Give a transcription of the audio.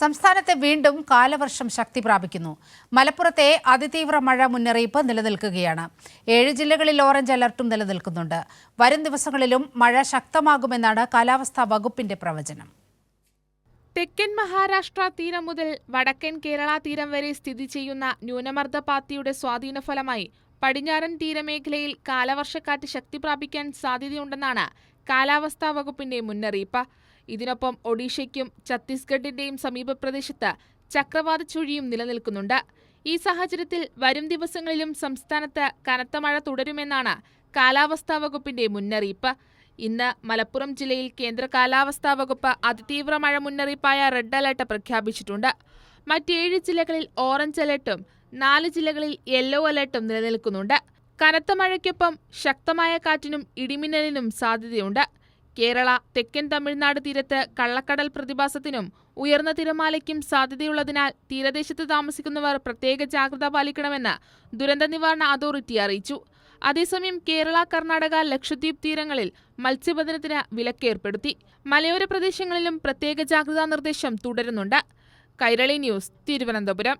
സംസ്ഥാനത്തെ വീണ്ടും കാലവർഷം ശക്തി പ്രാപിക്കുന്നു. മലപ്പുറത്തെ അതിതീവ്ര മഴ മുന്നറിയിപ്പ് നിലനിൽക്കുകയാണ്. ഏഴ് ജില്ലകളിൽ ഓറഞ്ച് അലർട്ടും നിലനിൽക്കുന്നുണ്ട്. വരും ദിവസങ്ങളിലും മഴ ശക്തമാകുമെന്നാണ് കാലാവസ്ഥാ വകുപ്പിന്റെ പ്രവചനം. തെക്കൻ മഹാരാഷ്ട്ര തീരം മുതൽ വടക്കൻ കേരള തീരം വരെ സ്ഥിതി ചെയ്യുന്ന ന്യൂനമർദ്ദപാത്തിയുടെ സ്വാധീനഫലമായി പടിഞ്ഞാറൻ തീരമേഖലയിൽ കാലവർഷക്കാറ്റ് ശക്തി പ്രാപിക്കാൻ സാധ്യതയുണ്ടെന്നാണ് കാലാവസ്ഥാ വകുപ്പിന്റെ മുന്നറിയിപ്പ്. ഇതിനൊപ്പം ഒഡീഷയ്ക്കും ഛത്തീസ്ഗഡിന്റെയും സമീപ പ്രദേശത്ത് ചക്രവാത ചുഴിയും നിലനിൽക്കുന്നുണ്ട്. ഈ സാഹചര്യത്തിൽ വരും ദിവസങ്ങളിലും സംസ്ഥാനത്ത് കനത്ത മഴ തുടരുമെന്നാണ് കാലാവസ്ഥാ വകുപ്പിന്റെ മുന്നറിയിപ്പ്. ഇന്ന് മലപ്പുറം ജില്ലയിൽ കേന്ദ്ര കാലാവസ്ഥാ വകുപ്പ് അതിതീവ്ര മഴ മുന്നറിയിപ്പായ റെഡ് അലർട്ട് പ്രഖ്യാപിച്ചിട്ടുണ്ട്. മറ്റേഴ് ജില്ലകളിൽ ഓറഞ്ച് അലർട്ടും നാല് ജില്ലകളിൽ യെല്ലോ അലർട്ടും നിലനിൽക്കുന്നുണ്ട്. കനത്ത മഴയ്ക്കൊപ്പം ശക്തമായ കാറ്റിനും ഇടിമിന്നലിനും സാധ്യതയുണ്ട്. കേരള തെക്കൻ തമിഴ്നാട് തീരത്ത് കള്ളക്കടൽ പ്രതിഭാസത്തിനും ഉയർന്ന തിരമാലയ്ക്കും സാധ്യതയുള്ളതിനാൽ തീരദേശത്ത് താമസിക്കുന്നവർ പ്രത്യേക ജാഗ്രത പാലിക്കണമെന്ന് ദുരന്ത നിവാരണ അതോറിറ്റി അറിയിച്ചു. അതേസമയം കേരള കർണാടക ലക്ഷദ്വീപ് തീരങ്ങളിൽ മത്സ്യബന്ധനത്തിന് വിലക്കേർപ്പെടുത്തി. മലയോര പ്രദേശങ്ങളിലും പ്രത്യേക ജാഗ്രതാ നിർദ്ദേശം തുടരുന്നുണ്ട്. കൈരളി ന്യൂസ് തിരുവനന്തപുരം.